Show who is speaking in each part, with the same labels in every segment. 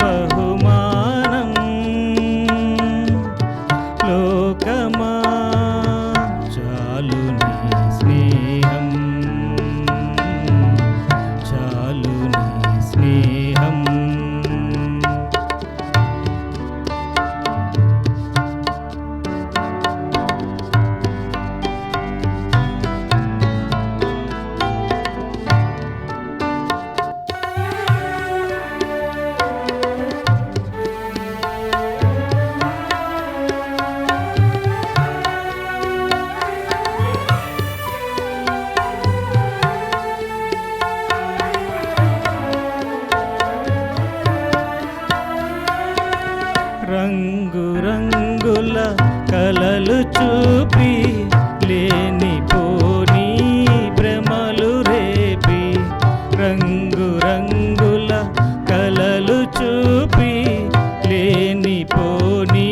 Speaker 1: बहु రంగుల కలలు చూపి లేని పోని భ్రమలు రేపి రంగు రంగుల కలలు చూపి లేని పోని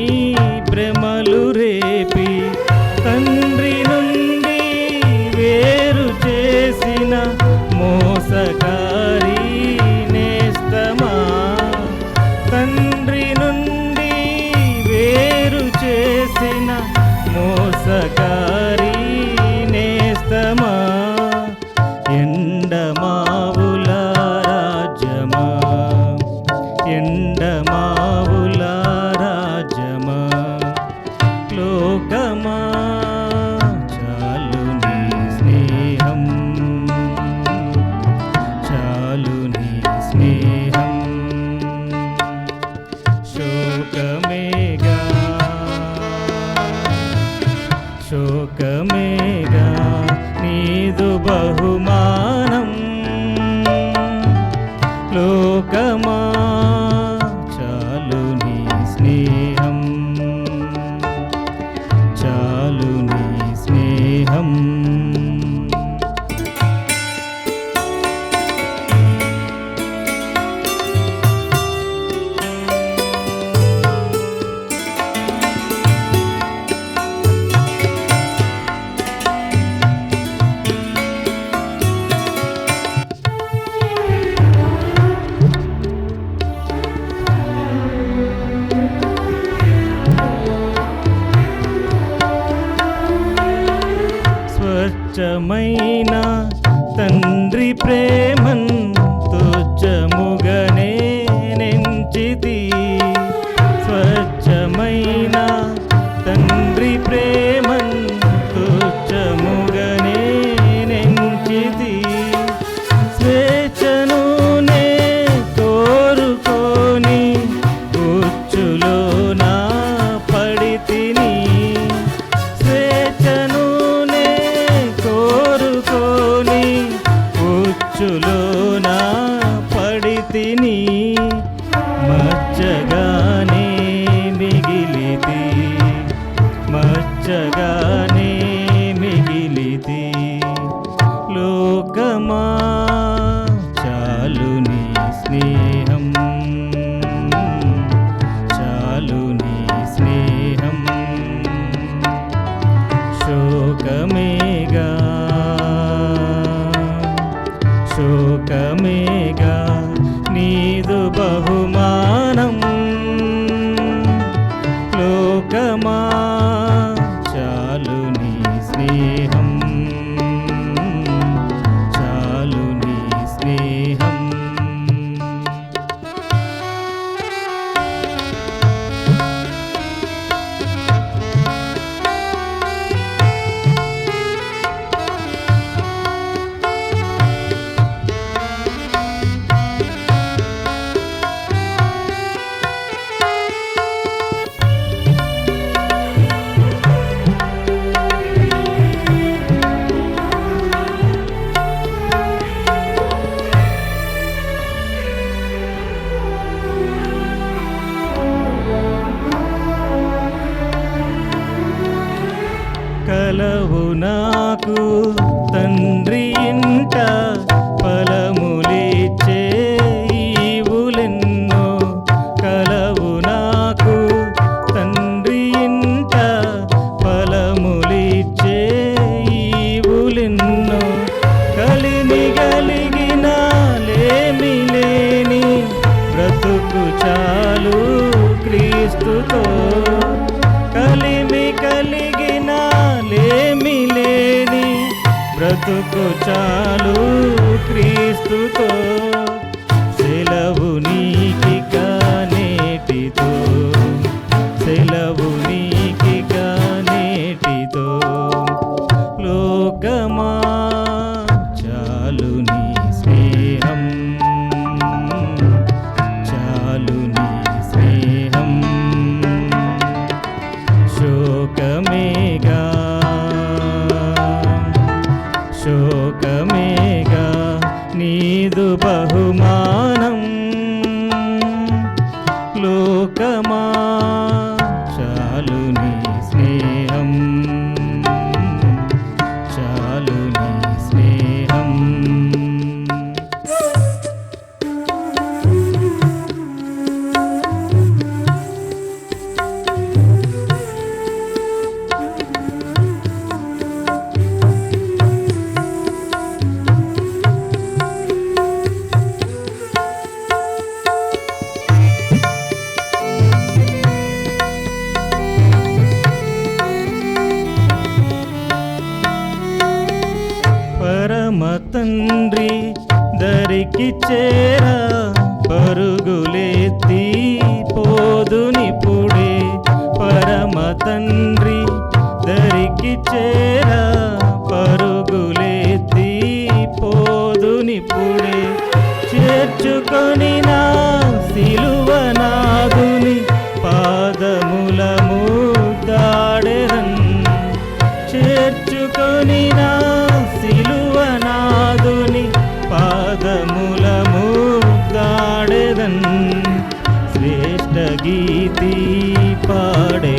Speaker 1: భ్రమలు రేపి. ಜಗಾ बहु ప్రేమన్ 的你。కలవు నాకు తండ్రి ఇంట బ్రతుకు చాలు క్రీస్తుతో. సెలవు నీకి కానేటితో సెలవు నీ అందరికి చేర పరుగులేతి పోదునిపుడే పరమ తండ్రి. దరికి చేర పరుగులేతి పోదునిపుడే చేర్చుకొని నా సిలువనాగుని श्रेष्ठ गीति पड।